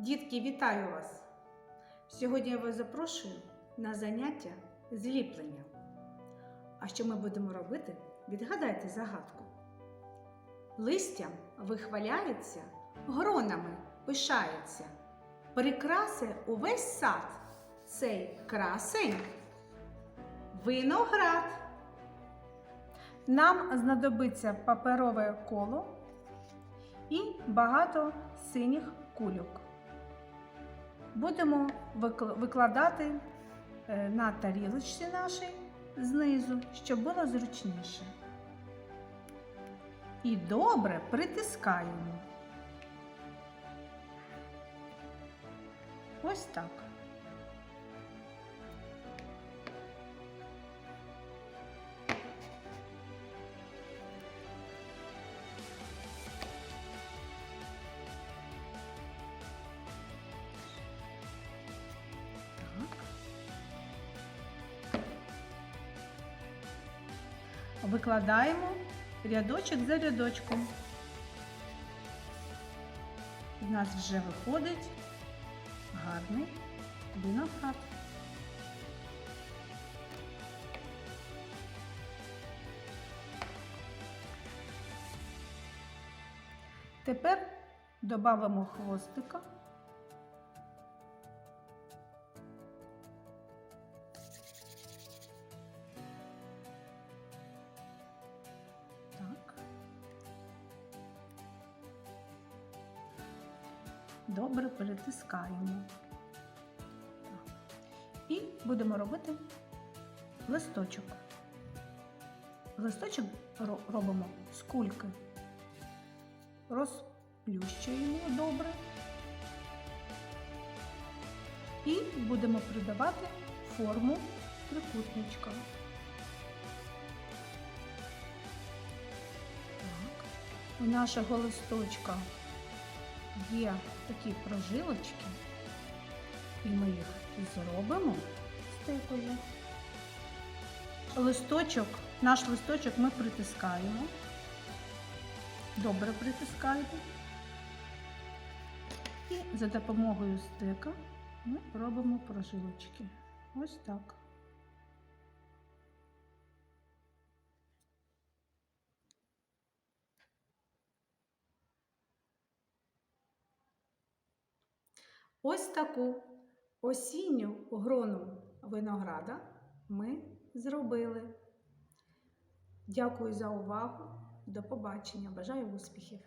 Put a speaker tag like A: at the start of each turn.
A: Дітки, вітаю вас! Сьогодні я вас запрошую на заняття зліплення. А що ми будемо робити? Відгадайте загадку. Листям вихваляється, гронами пишається, прикраси увесь сад. Цей красень виноград. Нам знадобиться паперове коло і багато синіх кульок. Будемо викладати е, на тарілочці нашій знизу, щоб було зручніше. І добре притискаємо. Ось так. Викладаємо рядочок за рядочком. У нас вже виходить гарний виноград. Тепер додамо хвостика. Добре перетискаємо. І будемо робити листочок. Листочок робимо з кульки. Розплющуємо добре. І будемо придавати форму трикутничка. Так. У нашого листочка є такі прожилочки, і ми їх зробимо стекою. Листочок, наш листочок ми притискаємо. Добре притискаємо. І за допомогою стека ми робимо прожилочки. Ось так. Ось таку осінню грону винограда ми зробили. Дякую за увагу. До побачення. Бажаю успіхів!